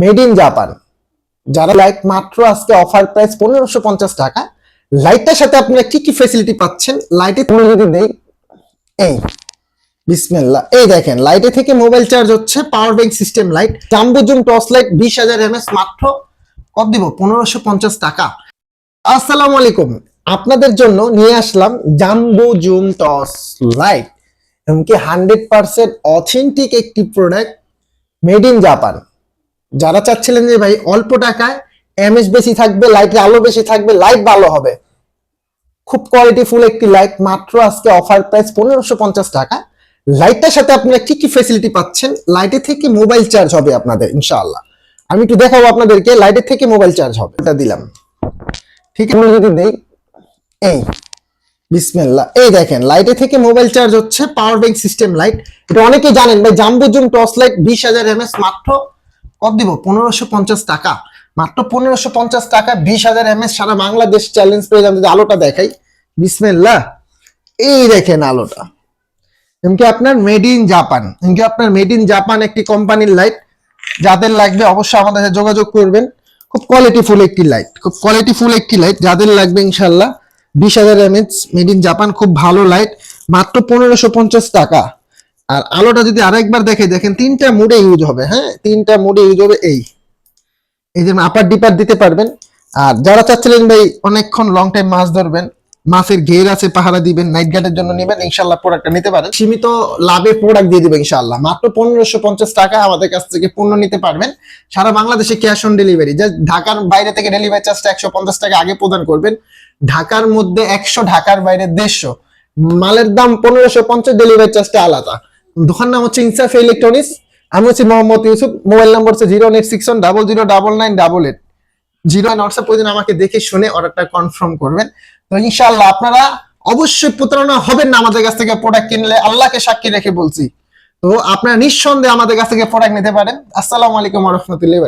Made in Japan. যারা light মাত্র আজকে অফার প্রাইস পনেরোশো পঞ্চাশ টাকা লাইটটার সাথে আপনারা কি কি ফেসিলিটি পাচ্ছেন? লাইটে তুমি যদি দেই এই, বিসমিল্লাহ। এই দেখেন লাইটে থেকে মোবাইল চার্জ হচ্ছে power bank system light jumbo zoom torch light বিশ হাজার এমএস মাত্র কত দিব? পনেরোশো পঞ্চাশ টাকা। আসসালামু আলাইকুম। আপনাদের জন্য নিয়ে আসলাম জাম্বো জুম টর্চ লাইট এমনকি হান্ড্রেড পার্সেন্ট অথেন্টিক একটি প্রোডাক্ট মেড ইন জাপান যারা চাচ্ছিলেন যে ভাই অল্প টাকায় এমএস বেশি থাকবে লাইটের আলো বেশি থাকবে লাইট ভালো হবে। খুব কোয়ালিটি ফুল একটি লাইট মাত্র আজকে অফার প্রাইস পনেরোশো পঞ্চাশ টাকা। লাইটটার সাথে আপনারা কি কি ফেসিলিটি পাচ্ছেন? লাইটে থেকে মোবাইল চার্জ হবে আপনাদের, ইনশাআল্লাহ। আমি একটু দেখাবো আপনাদেরকে লাইটের থেকে মোবাইল চার্জ হবে। এটা দিলাম। ঠিক আছে আমি যদি দেই, এই, বিসমিল্লাহ। এই দেখেন লাইটে থেকে মোবাইল চার্জ হচ্ছে পাওয়ার ব্যাংক সিস্টেম লাইট এটা অনেকে জানেন, ভাই জাম্বো জুম টর্চ লাইট বিশ হাজার এমএস মাত্র। কত দিব? পনেরোশো পঞ্চাশ টাকা। মাত্র পনেরোশো পঞ্চাশ টাকা বিশ হাজার এমএস সারা বাংলাদেশ চ্যালেঞ্জ পেয়ে যদি আলোটা দেখাই, বিসমিল্লাহ, এই দেখেন আলোটা। এমনকি আপনার মেড ইন জাপান এমনকি আপনার মেড ইন জাপান একটি কোম্পানির লাইট যাদের লাগবে অবশ্যই আমাদের সাথে যোগাযোগ করবেন। খুব কোয়ালিটিফুল একটি লাইট খুব কোয়ালিটিফুল একটি লাইট যাদের লাগবে ইনশাল্লাহ বিশ হাজার এমএচ মেড ইন জাপান খুব ভালো লাইট মাত্র পনেরোশো পঞ্চাশ টাকা। আর আলোটা যদি আরেকবার দেখে, দেখেন তিনটা মুডে ইউজ হবে হ্যাঁ? তিনটা মুডে ইউজ হবে এই। এই যে আপার ডিপার দিতে পারবেন। আর যারা চাচ্ছিলেন ভাই অনেকক্ষণ লং টাইম মাছ ধরবেন, মাছের ঘের আছে, পাহারা দিবেন নাইট গার্ডের জন্য নেবেন ইনশাল্লাহ প্রোডাক্টটা নিতে পারেন। সীমিত লাভে প্রোডাক্ট দিয়ে দিবে ইনশাল্লাহ মাত্র পনেরোশো পঞ্চাশ টাকা আমাদের কাছ থেকে পণ্য নিতে পারবেন। সারা বাংলাদেশে ক্যাশ অন ডেলিভারি জাস্ট ঢাকার বাইরে থেকে ডেলিভারি চার্জটা একশো পঞ্চাশ টাকা আগে প্রদান করবেন। ঢাকার মধ্যে একশো, ঢাকার বাইরে দেড়শো। মালের দাম পনেরোশো পঞ্চাশ ডেলিভারি চার্জটা আলাদা। দোকান নাম হচ্ছে ইনসাফ ইলেকট্রনিক্স। আমি হচ্ছি মোহাম্মদ ইউসুফ। মোবাইল নাম্বার হচ্ছে zero eight six one double zero double nine double eight. Zero nine WhatsApp প্রতিদিন আমাকে দেখে শুনে অর্ডারটা কনফার্ম করবেন। তো ইনশাল্লাহ আপনারা অবশ্যই প্রতারণা হবেন না আমাদের কাছ থেকে প্রোডাক্ট কিনলে। আল্লাহকে সাক্ষী রেখে বলছি। তো আপনারা নিঃসন্দেহে আমাদের কাছ থেকে প্রোডাক্ট নিতে পারেন। আসসালামু আলাইকুম রহমতুল্লাহ